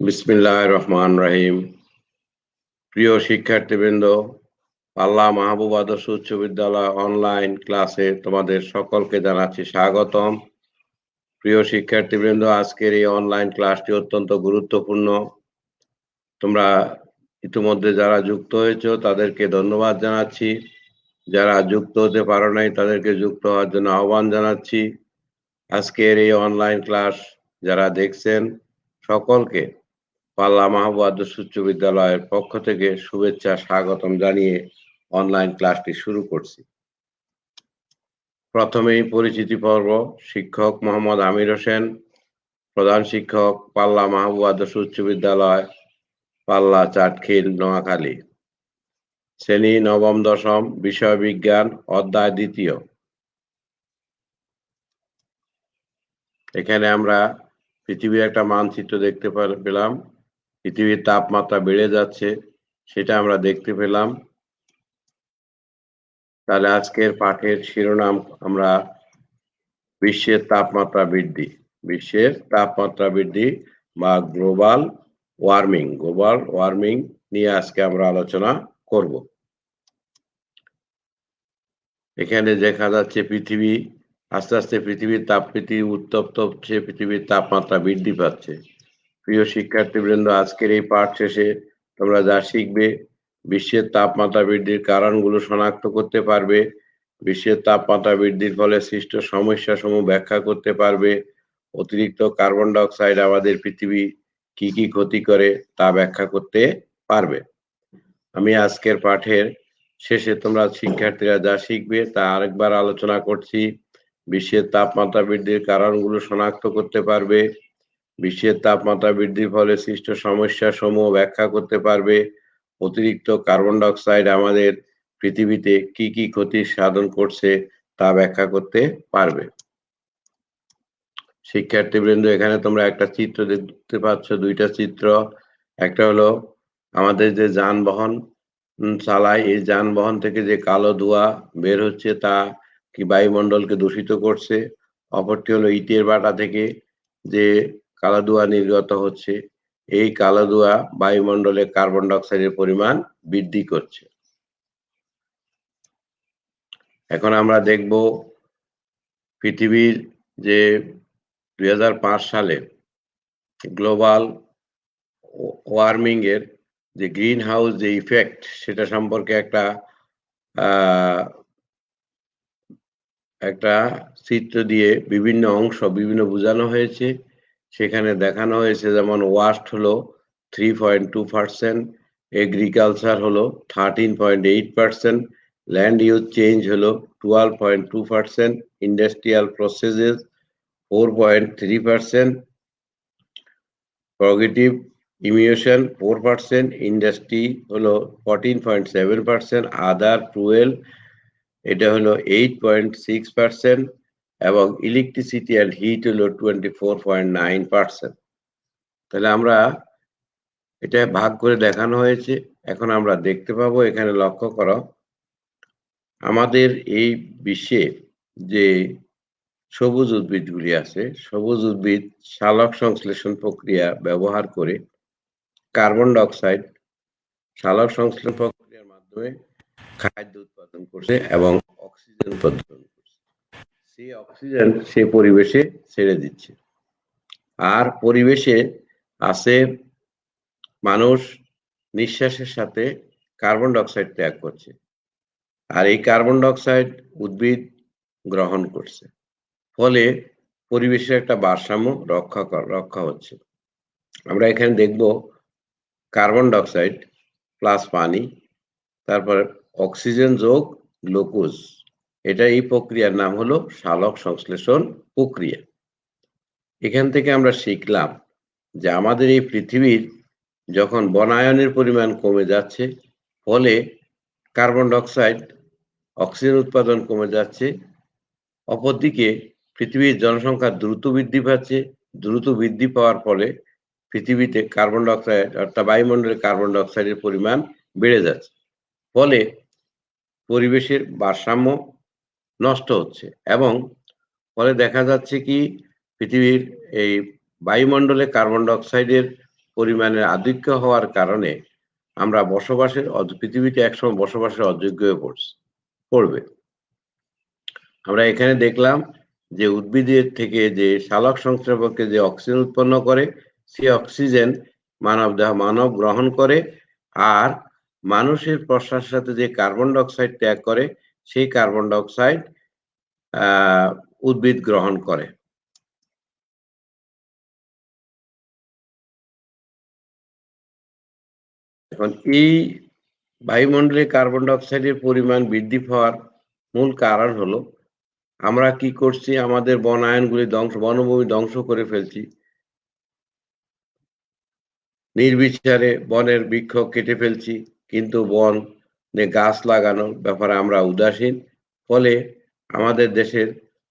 বিসমিল্লাহ রহমান রহিম। প্রিয় শিক্ষার্থীবৃন্দ আল্লাহ মাহবুব আদর্শ উচ্চ বিদ্যালয় অনলাইন ক্লাসে তোমাদের সকলকে জানাচ্ছি স্বাগতম। প্রিয় শিক্ষার্থীবৃন্দ, আজকের এই অনলাইন ক্লাসটি অত্যন্ত গুরুত্বপূর্ণ। তোমরা ইতিমধ্যে যারা যুক্ত হয়েছো, তাদেরকে ধন্যবাদ জানাচ্ছি। যারা যুক্ত হতে পারো নাই তাদেরকে যুক্ত হওয়ার জন্য আহ্বান জানাচ্ছি। আজকের এই অনলাইন ক্লাস যারা দেখছেন, সকলকে পাল্লা মাহবুব আদর্শ উচ্চ বিদ্যালয়ের পক্ষ থেকে শুভেচ্ছা, স্বাগতম জানিয়ে অনলাইন ক্লাসটি শুরু করছি। প্রথমেই পরিচিতি পর্ব, শিক্ষক মোহাম্মদ আমির হোসেন, প্রধান শিক্ষক পাল্লা মাহবুব আদর্শ উচ্চ বিদ্যালয়, পাল্লা চাটখিল, নোয়াখালী। শ্রেণি, নবম, দশম বিষয় বিজ্ঞান অধ্যায় দ্বিতীয়। এখানে আমরা পৃথিবীর একটা মানচিত্র দেখতে পেলাম। পৃথিবীর তাপমাত্রা বেড়ে যাচ্ছে, সেটা আমরা দেখতে পেলাম। তাহলে আজকের পাঠের শিরোনাম আমরা বিশ্বের তাপমাত্রা বৃদ্ধি। বিশ্বের তাপমাত্রা বৃদ্ধি বা গ্লোবাল ওয়ার্মিং গ্লোবাল ওয়ার্মিং নিয়ে আজকে আমরা আলোচনা করব। এখানে দেখা যাচ্ছে পৃথিবী, আস্তে আস্তে পৃথিবীর তাপপৃথি উত্তপ্ত হচ্ছে, পৃথিবীর তাপমাত্রা বৃদ্ধি পাচ্ছে। প্রিয় শিক্ষার্থীবৃন্দ, আজকের এই পাঠ শেষে তোমরা যা শিখবে, বিশ্বের তাপমাত্রা বৃদ্ধির কারণগুলো শনাক্ত করতে পারবে, বিশ্বের তাপমাত্রা বৃদ্ধির ফলে সৃষ্ট সমস্যা সমূহ ব্যাখ্যা করতে পারবে, অতিরিক্ত কার্বন ডাইঅক্সাইড আমাদের পৃথিবী কি কি ক্ষতি করে তা ব্যাখ্যা করতে পারবে। আমি আজকের পাঠের শেষে তোমরা শিক্ষার্থীরা যা শিখবে তা আরেকবার আলোচনা করছি। বিশ্বের তাপমাত্রা বৃদ্ধির কারণগুলো শনাক্ত করতে পারবে। বিশ্বের তাপমাত্রা বৃদ্ধির ফলে সৃষ্ট সমস্যা সমূহ ব্যাখ্যা করতে পারবে। অতিরিক্ত কার্বন ডাইঅক্সাইড আমাদের পৃথিবীতে কি কি ক্ষতি সাধন করছে তা ব্যাখ্যা করতে পারবে। শিক্ষার্থীবৃন্দ, এখানে তোমরা একটা চিত্র দেখতে পাচ্ছ, দুইটা চিত্র। একটা হলো আমাদের যে যানবাহন চালায়, এই যানবাহন থেকে যে কালো ধোঁয়া বের হচ্ছে তা কি বায়ুমণ্ডলকে দূষিত করছে? অপরটি হলো ইটের বাটা থেকে যে কালো ধোঁয়া নির্গত হচ্ছে, এই কালো ধোঁয়া বায়ুমণ্ডলে কার্বন ডাইঅক্সাইডের পরিমাণ বৃদ্ধি করছে। এখন আমরা দেখব পৃথিবীর যে দু হাজার পাঁচ সালে গ্লোবাল ওয়ার্মিং এর যে গ্রিন হাউস যে ইফেক্ট সেটা সম্পর্কে একটা একটা চিত্র দিয়ে বিভিন্ন অংশ বিভিন্ন বোঝানো হয়েছে। সেখানে দেখানো হয়েছে যেমন ওয়াস্ট হলো three point two percent agriculture হলো thirteen point eight percent land use change হলো twelve point two percent industrial processes four point three percent fugitive emission four percent, industry হলো fourteen point seven percent, other twelve এটা হলো eight point six percent, এবং electricity and heat হলো twenty four point nine percent. তাহলে আমরা এটা ভাগ করে দেখানো হয়েছে, এখন আমরা দেখতে পাবো, এখানে লক্ষ্য করো। আমাদের এই বিশ্বে যে সবুজ উদ্ভিদগুলি আছে, সবুজ উদ্ভিদ সালোক সংশ্লেষণ প্রক্রিয়া ব্যবহার করে কার্বন ডাইঅক্সাইড সালোক সংশ্লেষণ প্রক্রিয়ার মাধ্যমে খাদ্য উৎপাদন করছে এবং অক্সিজেন উৎপাদন করছে। সেই অক্সিজেন সে পরিবেশে ছেড়ে দিচ্ছে। আর পরিবেশে আছে মানুষ নিঃশ্বাসের সাথে কার্বন ডাইঅক্সাইড ত্যাগ করছে। আর এই কার্বন ডাইঅক্সাইড উদ্ভিদ গ্রহণ করছে। ফলে পরিবেশের একটা ভারসাম্য রক্ষা রক্ষা হচ্ছে। আমরা এখানে দেখব কার্বন ডাইঅক্সাইড প্লাস পানি, তারপরে অক্সিজেন যোগ গ্লুকোজ। এটা এই প্রক্রিয়ার নাম হলো সালোক সংশ্লেষণ প্রক্রিয়া। এখান থেকে আমরা শিখলাম যে আমাদের এই পৃথিবীর যখন বনায়নের পরিমাণ কমে যাচ্ছে, ফলে কার্বন ডাইঅক্সাইড অক্সিজেন উৎপাদন কমে যাচ্ছে, অপরদিকে পৃথিবীর জনসংখ্যা দ্রুত বৃদ্ধি পাচ্ছে, দ্রুত বৃদ্ধি পাওয়ার ফলে পৃথিবীতে কার্বন ডাইঅক্সাইড অর্থাৎ বায়ুমণ্ডলে কার্বন ডাইঅক্সাইডের পরিমাণ বেড়ে যাচ্ছে। ফলে পরিবেশের ভারসাম্য নষ্ট হচ্ছে এবং ফলে দেখা যাচ্ছে কি, পৃথিবীর এই বায়ুমণ্ডলে কার্বন ডাইঅক্সাইডের পরিমাণের আধিক্য হওয়ার কারণে আমরা বসবাসের পৃথিবীতে একসময় বসবাসের অযোগ্য হয়ে পড়ছে, পড়বে। আমরা এখানে দেখলাম যে উদ্ভিদের থেকে যে শালক সংশ্লেষকে যে অক্সিজেন উৎপন্ন করে সেই অক্সিজেন মানব দেহ মানব গ্রহণ করে আর মানুষের প্রশ্বাসের সাথে যে কার্বন ডাইঅক্সাইড ত্যাগ করে, সেই কার্বন ডাইঅক্সাইড উদ্ভিদ গ্রহণ করে। এখন এই বায়ুমণ্ডলে কার্বন ডাইঅক্সাইডের পরিমাণ বৃদ্ধি পাওয়ার মূল কারণ হলো, আমরা কি করছি? আমাদের বনায়নগুলি ধ্বংস, বনভূমি ধ্বংস করে ফেলছি। নির্বিচারে বনের বৃক্ষ কেটে ফেলছি, কিন্তু বন গাছ লাগানোর ব্যাপারে আমরা উদাসীন। ফলে আমাদের দেশের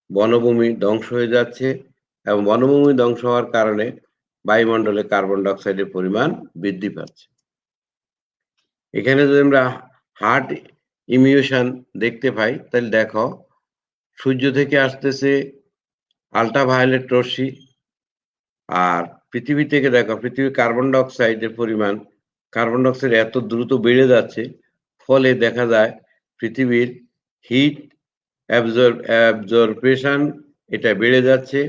বনভূমি ধ্বংস হয়ে যাচ্ছে এবং বনভূমি ধ্বংস হওয়ার কারণে বায়ুমণ্ডলে কার্বন ডাইঅক্সাইডের পরিমাণ বৃদ্ধি পাচ্ছে। এখানে যদি আমরা হার্ট ইমিউশন দেখতে পাই, তাহলে দেখো, সূর্য থেকে আসতেছে আলট্রাভায়োলেট রশ্মি আর পৃথিবী থেকে দেখো, পৃথিবীর কার্বন ডাইঅক্সাইডের পরিমাণ কার্বন ডাইঅক্সাইড এত দ্রুত বেড়ে যাচ্ছে, ফলে দেখা যায় পৃথিবীর হিট অ্যাবজর্বেশন এটা বেড়ে যাচ্ছে,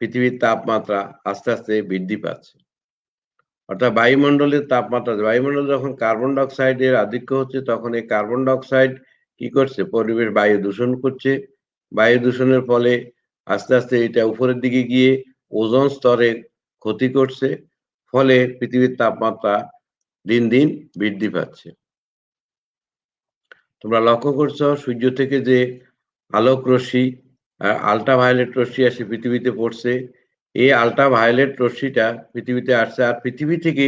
পৃথিবীর তাপমাত্রা আস্তে আস্তে বৃদ্ধি পাচ্ছে। অর্থাৎ বায়ুমণ্ডলের তাপমাত্রা, বায়ুমণ্ডল যখন কার্বন ডাইঅক্সাইডের আধিক্য হচ্ছে, তখন এই কার্বন ডাইঅক্সাইড কি করছে? পরিবেশ বায়ু দূষণ করছে। বায়ু দূষণের ফলে আস্তে আস্তে এটা উপরের দিকে গিয়ে ওজন স্তরে ক্ষতি করছে, ফলে পৃথিবীর তাপমাত্রা দিন দিন বৃদ্ধি পাচ্ছে। তোমরা লক্ষ্য করছ, সূর্য থেকে যে আলোক রশ্মি আল্ট্রাভায়োলেট রশ্মি আসে পৃথিবীতে পড়ছে, এই আল্ট্রাভায়োলেট রশ্মিটা পৃথিবীতে আসছে, আর পৃথিবী থেকে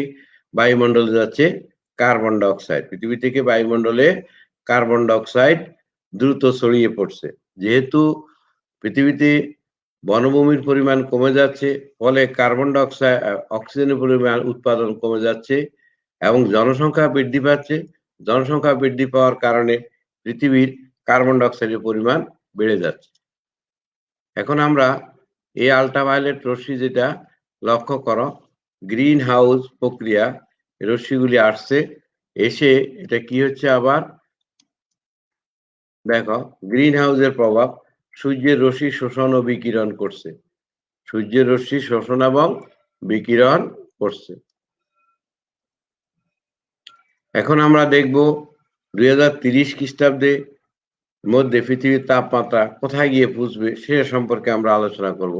বায়ুমণ্ডলে যাচ্ছে কার্বন ডাইঅক্সাইড পৃথিবী থেকে বায়ুমণ্ডলে কার্বন ডাইঅক্সাইড দ্রুত ছড়িয়ে পড়ছে। যেহেতু পৃথিবীতে বনভূমির পরিমাণ কমে যাচ্ছে, ফলে কার্বন ডাইঅক্সাইড অক্সিজেনের পরিমাণ উৎপাদন কমে যাচ্ছে এবং জনসংখ্যা বৃদ্ধি পাচ্ছে। জনসংখ্যা বৃদ্ধি পাওয়ার কারণে পৃথিবীর কার্বন ডাইঅক্সাইডের পরিমাণ বেড়ে যাচ্ছে। এখন আমরা এই আল্ট্রাভায়োলেট রশ্মি যেটা লক্ষ্য করো গ্রিন হাউস প্রক্রিয়া রশ্মিগুলি আসছে, এসে এটা কি হচ্ছে আবার? দেখো গ্রিন হাউসের প্রভাব সূর্যের রশ্মি, শোষণ ও বিকিরণ করছে। সূর্যের রশ্মি, শোষণ এবং বিকিরণ করছে। এখন আমরা দেখব দুই হাজার তিরিশ খ্রিস্টাব্দে মধ্যে পৃথিবীর তাপমাত্রা কোথায় গিয়ে পুষবে সে সম্পর্কে আমরা আলোচনা করব।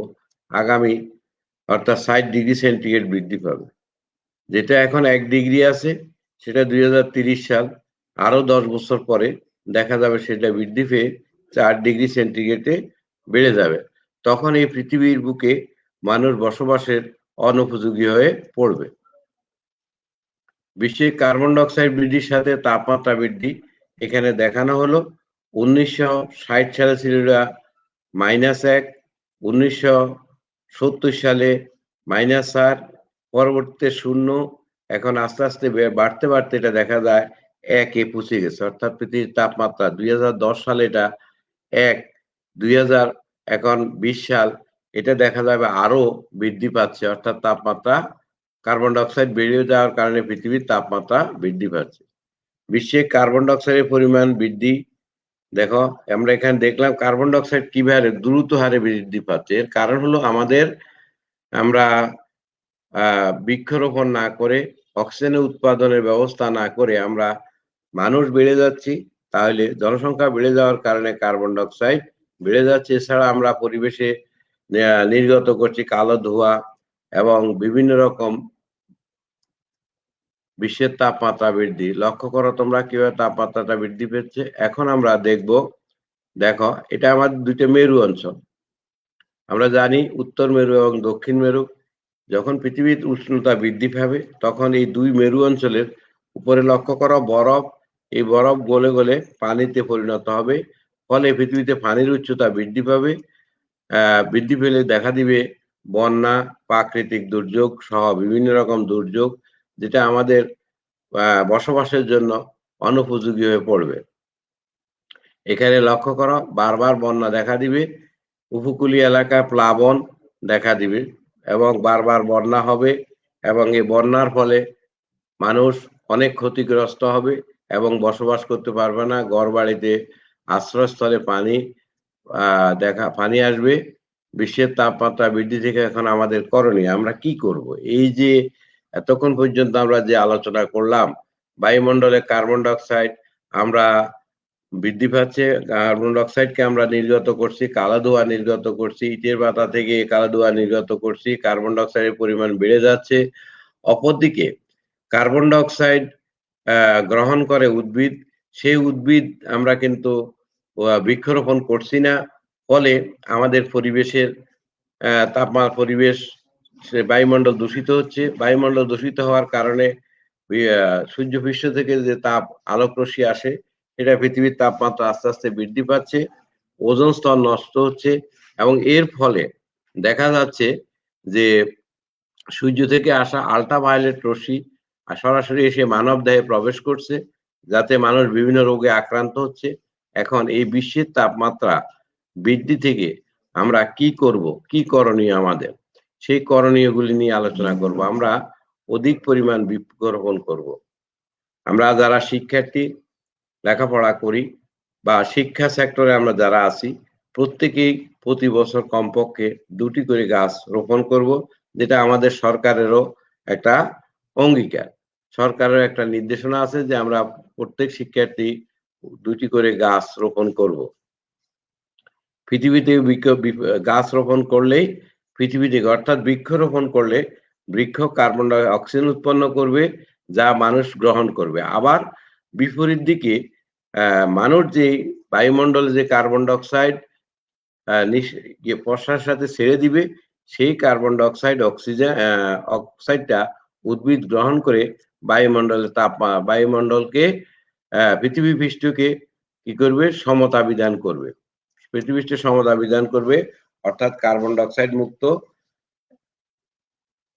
আগামী অর্থাৎ ষাট ডিগ্রি সেন্টিগ্রেড বৃদ্ধি পাবে। যেটা এখন এক ডিগ্রি আছে, সেটা দুই সাল আরও দশ বছর পরে দেখা যাবে সেটা বৃদ্ধি পেয়ে চার ডিগ্রি সেন্টিগ্রেডে বেড়ে যাবে। তখন এই পৃথিবীর বুকে মানুষ বসবাসের অনুপযোগী হয়ে পড়বে। বিশ্বে কার্বন ডাইঅক্সাইড বৃদ্ধির সাথে তাপমাত্রা বৃদ্ধি এখানে দেখানো হলো। উনিশশো ষাট সালে ছিল মাইনাস এক, উনিশশো সত্তর সালে মাইনাস চার পরবর্তীতে শূন্য, এখন আস্তে আস্তে বাড়তে বাড়তে এটা দেখা যায় একে পৌঁছে গেছে। অর্থাৎ পৃথিবীর তাপমাত্রা দুই হাজার দশ সালে এটা এক, দুই এখন বিশ সাল, এটা দেখা যাবে আরও বৃদ্ধি পাচ্ছে, অর্থাৎ তাপমাত্রা কার্বন ডাইঅক্সাইড বেড়ে যাওয়ার কারণে পৃথিবীর তাপমাত্রা বৃদ্ধি পাচ্ছে। বিশ্বে কার্বন ডাইঅক্সাইডের পরিমাণ বৃদ্ধি, দেখো, আমরা এখানে দেখলাম কার্বন ডাইঅক্সাইড কীভাবে দ্রুত হারে বৃদ্ধি পাচ্ছে, এর কারণ হলো আমাদের, আমরা বৃক্ষরোপণ না করে, অক্সিজেনের উৎপাদনের ব্যবস্থা না করে আমরা মানুষ বেড়ে যাচ্ছি তাহলে জনসংখ্যা বেড়ে যাওয়ার কারণে কার্বন ডাইঅক্সাইড বেড়ে যাচ্ছে। এছাড়া আমরা পরিবেশে নির্গত করছি কালো ধোঁয়া এবং বিভিন্ন রকম বিশ্বের তাপমাত্রা বৃদ্ধি। লক্ষ্য করো তোমরা কীভাবে তাপমাত্রাটা বৃদ্ধি পেয়েছে। এখন আমরা দেখব, দেখো, এটা আমাদের দুইটা মেরু অঞ্চল। আমরা জানি উত্তর মেরু এবং দক্ষিণ মেরু। যখন পৃথিবীর উষ্ণতা বৃদ্ধি পাবে, তখন এই দুই মেরু অঞ্চলের উপরে লক্ষ্য করো, বরফ এই বরফ গলে গলে পানিতে পরিণত হবে। ফলে পৃথিবীতে পানির উচ্চতা বৃদ্ধি পাবে বৃদ্ধি পেলে দেখা দিবে বন্যা, প্রাকৃতিক দুর্যোগ সহ বিভিন্ন রকম দুর্যোগ যেটা আমাদের বসবাসের জন্য অনুপযোগী হয়ে পড়বে। এখানে লক্ষ্য করো, বারবার বন্যা দেখা দিবে, উপকূলীয় এলাকায় প্লাবন দেখা দিবে এবং বারবার বন্যা হবে এবং এই বন্যার ফলে মানুষ অনেক ক্ষতিগ্রস্ত হবে। এবং বসবাস করতে পারবে না। ঘর বাড়িতে আশ্রয়স্থলে পানি দেখা, পানি আসবে। বিশ্বের তাপমাত্রা বৃদ্ধি থেকে এখন আমাদের করণীয়। আমরা কি করব? এই যে এতক্ষণ পর্যন্ত আমরা যে আলোচনা করলাম, বায়ুমণ্ডলে কার্বন ডাইঅক্সাইড আমরা বৃদ্ধি পাচ্ছে, কার্বন ডাইঅক্সাইডকে আমরা নির্গত করছি, কালা ধোঁয়া নির্গত করছি, ইটের পাতা থেকে কালা ধোঁয়া নির্গত করছি, কার্বন ডাইঅক্সাইডের পরিমাণ বেড়ে যাচ্ছে। অপরদিকে কার্বন ডাইঅক্সাইড গ্রহণ করে উদ্ভিদ, সেই উদ্ভিদ আমরা কিন্তু বৃক্ষরোপণ করছি না। ফলে আমাদের পরিবেশের তাপমাত্রা, পরিবেশ বায়ুমণ্ডল দূষিত হচ্ছে। বায়ুমণ্ডল দূষিত হওয়ার কারণে সূর্য পৃষ্ঠ থেকে যে তাপ আলোক রশ্মি আসে, সেটা পৃথিবীর তাপমাত্রা আস্তে আস্তে বৃদ্ধি পাচ্ছে, ওজন স্তর নষ্ট হচ্ছে এবং এর ফলে দেখা যাচ্ছে যে সূর্য থেকে আসা আল্ট্রাভায়োলেট রশ্মি সরাসরি এসে মানব দেহে প্রবেশ করছে, যাতে মানুষ বিভিন্ন রোগে আক্রান্ত হচ্ছে। এখন এই বিশ্বের তাপমাত্রা বৃদ্ধি থেকে আমরা কি করব, কি করণীয় আমাদের? সেই করণীয়গুলি নিয়ে আলোচনা করব। আমরা অধিক পরিমাণ বৃক্ষরোপণ করব। আমরা যারা শিক্ষার্থী, লেখাপড়া করি বা শিক্ষা সেক্টরে আমরা যারা আছি, প্রত্যেকেই প্রতি বছর কমপক্ষে দুটি করে গাছ রোপণ করব, যেটা আমাদের সরকারেরও একটা অঙ্গীকার। সরকারের একটা নির্দেশনা আছে যে আমরা প্রত্যেক শিক্ষার্থী দুটি করে গাছ রোপণ করব। পৃথিবীতে গাছ রোপণ করলেই পৃথিবী থেকে অর্থাৎ বৃক্ষরোপণ করলে বৃক্ষ কার্বন ডাই অক্সিজেন উৎপন্ন করবে, যা মানুষ গ্রহণ করবে। আবার বিপরীত দিকে মানুষ যে বায়ুমণ্ডলে যে কার্বন ডাইঅক্সাইড প্রশ্বাসের সাথে ছেড়ে দিবে, সেই কার্বন ডাইঅক্সাইড অক্সিজেন অক্সাইডটা উদ্ভিদ গ্রহণ করে বায়ুমণ্ডলে তাপ, বায়ুমণ্ডলকে পৃথিবী পৃষ্ঠকে কি করবে? সমতা বিধান করবে। পৃথিবীষ্ঠে সমতা বিধান করবে, অর্থাৎ কার্বন ডাইঅক্সাইড মুক্ত।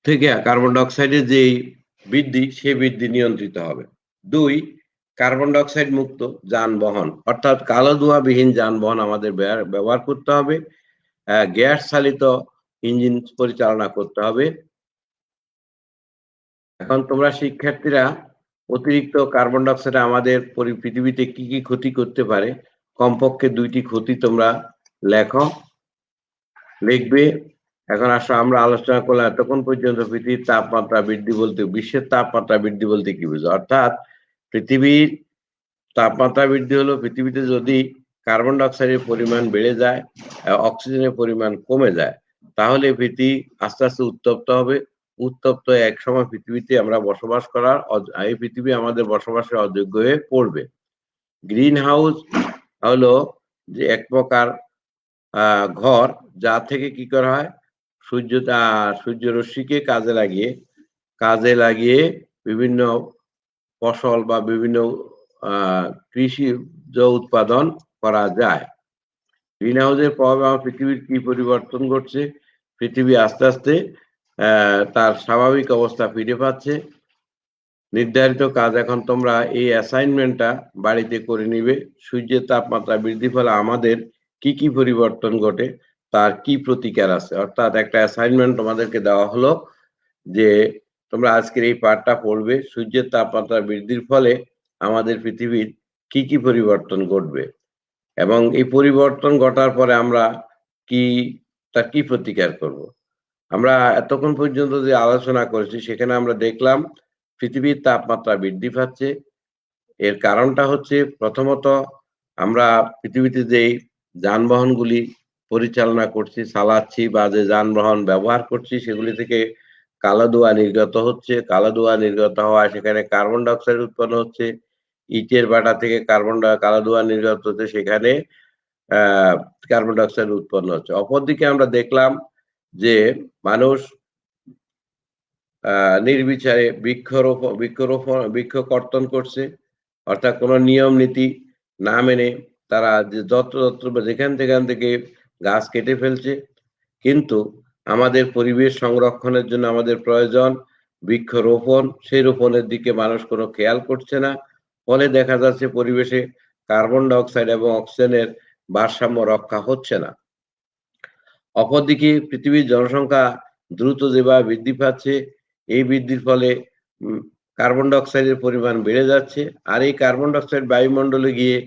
থেকে কার্বন ডাইঅক্সাইডের যে বৃদ্ধি সে বৃদ্ধি নিয়ন্ত্রিত হবে। দুই, কার্বন ডাইঅক্সাইড মুক্ত যানবাহন, অর্থাৎ কালো ধোঁয়াবিহীন যানবাহন আমাদের ব্যবহার করতে হবে। গ্যাস চালিত ইঞ্জিন পরিচালনা করতে হবে। এখন তোমরা শিক্ষার্থীরা অতিরিক্ত কার্বন ডাইঅক্সাইড আমাদের পৃথিবীতে কি কি ক্ষতি করতে পারে? কমপক্ষে দুইটি ক্ষতি তোমরা লেখো, লিখবে। এখন আসো, আমরা আলোচনা করলাম এতক্ষণ পর্যন্ত পৃথিবীর তাপমাত্রা বৃদ্ধি বলতে, বিশ্বের তাপমাত্রা বৃদ্ধি বলতে কি বুঝো? অর্থাৎ পৃথিবীর তাপমাত্রা বৃদ্ধি হলো পৃথিবীতে যদি কার্বন ডাইঅক্সাইডের পরিমাণ বেড়ে যায়, অক্সিজেনের পরিমাণ কমে যায়, তাহলে পৃথিবী আস্তে আস্তে উত্তপ্ত হবে। উত্তপ্ত এক সময় পৃথিবীতে আমরা বসবাস করার এই পৃথিবী আমাদের বসবাসের অযোগ্য হয়ে পড়বে। গ্রিন হাউস হলো যে এক প্রকার ঘর যা থেকে কি করা হয়? সূর্য সূর্য রশ্মিকে কাজে লাগিয়ে কাজে লাগিয়ে বিভিন্ন ফসল বা বিভিন্ন কৃষি উৎপাদন করা যায়। গ্রিন হাউসের প্রভাবে আমার পৃথিবীর কি পরিবর্তন ঘটছে? পৃথিবী আস্তে আস্তে তার স্বাভাবিক অবস্থা ফিরে পাচ্ছে। নির্ধারিত কাজ এখন তোমরা এই অ্যাসাইনমেন্টটা বাড়িতে করে নিবে। সূর্যের তাপমাত্রা বৃদ্ধি ফলে আমাদের কি কি পরিবর্তন ঘটে, তার কি প্রতিকার আছে? অর্থাৎ একটা অ্যাসাইনমেন্ট তোমাদেরকে দেওয়া হলো যে, তোমরা আজকের এই পাঠটা পড়বে। সূর্যের তাপমাত্রা বৃদ্ধির ফলে আমাদের পৃথিবীর কি কি পরিবর্তন ঘটবে এবং এই পরিবর্তন ঘটার পরে আমরা কি, তার কি প্রতিকার করব। আমরা এতক্ষণ পর্যন্ত যে আলোচনা করেছি, সেখানে আমরা দেখলাম পৃথিবীর তাপমাত্রা বৃদ্ধি পাচ্ছে। এর কারণটা হচ্ছে প্রথমত আমরা পৃথিবীতে যেই যানবাহনগুলি পরিচালনা করছি, চালাচ্ছি বা যে যানবাহন ব্যবহার করছি, সেগুলি থেকে কালো ধোঁয়া নির্গত হচ্ছে। কালো ধোঁয়া নির্গত হওয়ায় সেখানে কার্বন ডাইঅক্সাইড উৎপন্ন হচ্ছে। ইটের বাটা থেকে কার্বন ডাই, কালো ধোঁয়া নির্গত হচ্ছে, সেখানে কার্বন ডাইঅক্সাইড উৎপন্ন হচ্ছে। অপরদিকে আমরা দেখলাম যে মানুষ নির্বিচারে বৃক্ষরোপণ বৃক্ষরোপণ, বৃক্ষ কর্তন করছে, অর্থাৎ কোনো নিয়ম, নীতি না মেনে তারা যে যত্র যত্র যেখান যেখান থেকে গাছ কেটে ফেলছে। কিন্তু আমাদের পরিবেশ সংরক্ষণের জন্য আমাদের প্রয়োজন বৃক্ষরোপণ। সেই রোপণের দিকে মানুষ কোনো খেয়াল করছে না। ফলে দেখা যাচ্ছে পরিবেশে কার্বন ডাইঅক্সাইড এবং অক্সিজেনের ভারসাম্য রক্ষা হচ্ছে না। অপরদিকে পৃথিবীর জনসংখ্যা দ্রুত যেভাবে বৃদ্ধি পাচ্ছে, এই বৃদ্ধির ফলে কার্বন ডাইঅক্সাইডের পরিমাণ বেড়ে যাচ্ছে। আর এই কার্বন ডাইঅক্সাইড বায়ুমণ্ডলে গিয়ে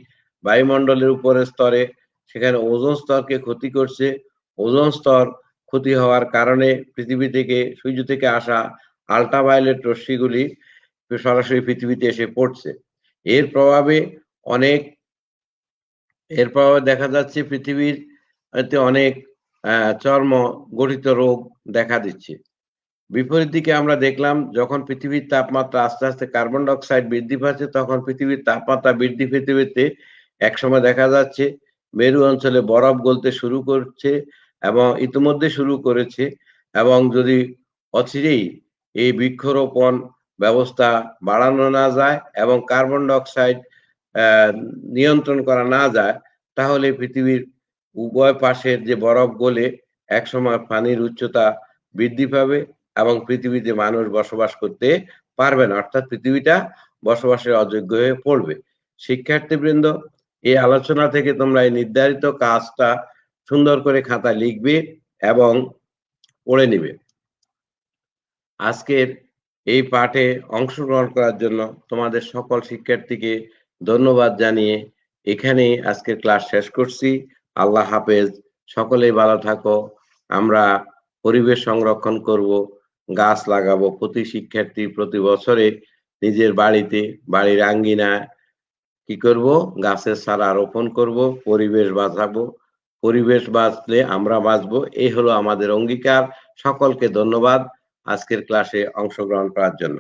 বায়ুমণ্ডলের উপরের স্তরে সেখানে ওজোন স্তরকে ক্ষতি করছে। ওজোন স্তর ক্ষতি হওয়ার কারণে পৃথিবী থেকে, সূর্য থেকে আসা আল্ট্রাভায়োলেট রশ্মিগুলি সরাসরি পৃথিবীতে এসে পড়ছে। এর প্রভাবে অনেক, এর প্রভাবে দেখা যাচ্ছে পৃথিবীর অনেক চর্ম গঠিত রোগ দেখা দিচ্ছে। বিপরীত দিকে আমরা দেখলাম, যখন পৃথিবীর তাপমাত্রা আস্তে আস্তে কার্বন ডাইঅক্সাইড বৃদ্ধি পাচ্ছে, তখন পৃথিবীর তাপমাত্রা বৃদ্ধি পেতে পেতে একসময় দেখা যাচ্ছে, মেরু অঞ্চলে বরফ গলতে শুরু করছে এবং ইতিমধ্যে শুরু করেছে এবং যদি অচিরেই এই বৃক্ষরোপণ ব্যবস্থা বাড়ানো না যায় এবং কার্বন ডাইঅক্সাইড নিয়ন্ত্রণ করা না যায়, তাহলে পৃথিবীর উভয় পাশের যে বরফ গলে একসময় পানির উচ্চতা বৃদ্ধি পাবে এবং পৃথিবীতে মানুষ বসবাস করতে পারবে না। অর্থাৎ পৃথিবীটা বসবাসের অযোগ্য হয়ে পড়বে। শিক্ষার্থীবৃন্দ, এই আলোচনা থেকে তোমরা এই নির্ধারিত কাজটা সুন্দর করে খাতা লিখবে এবং পড়ে নিবে। আজকের এই পাঠে অংশগ্রহণ করার জন্য তোমাদের সকল শিক্ষার্থীকে ধন্যবাদ জানিয়ে এখানেই আজকের ক্লাস শেষ করছি। আল্লাহ হাফেজ, সকলেই ভালো থাকো। আমরা পরিবেশ সংরক্ষণ করব, গাছ লাগাবো। প্রতি শিক্ষার্থী প্রতি বছরে নিজের বাড়িতে, বাড়ির আঙ্গিনা কি করব? গাছের চারা রোপণ করব, পরিবেশ বাঁচাবো। পরিবেশ বাঁচলে আমরা বাঁচবো, এই হলো আমাদের অঙ্গীকার। সকলকে ধন্যবাদ আজকের ক্লাসে অংশগ্রহণ করার জন্য।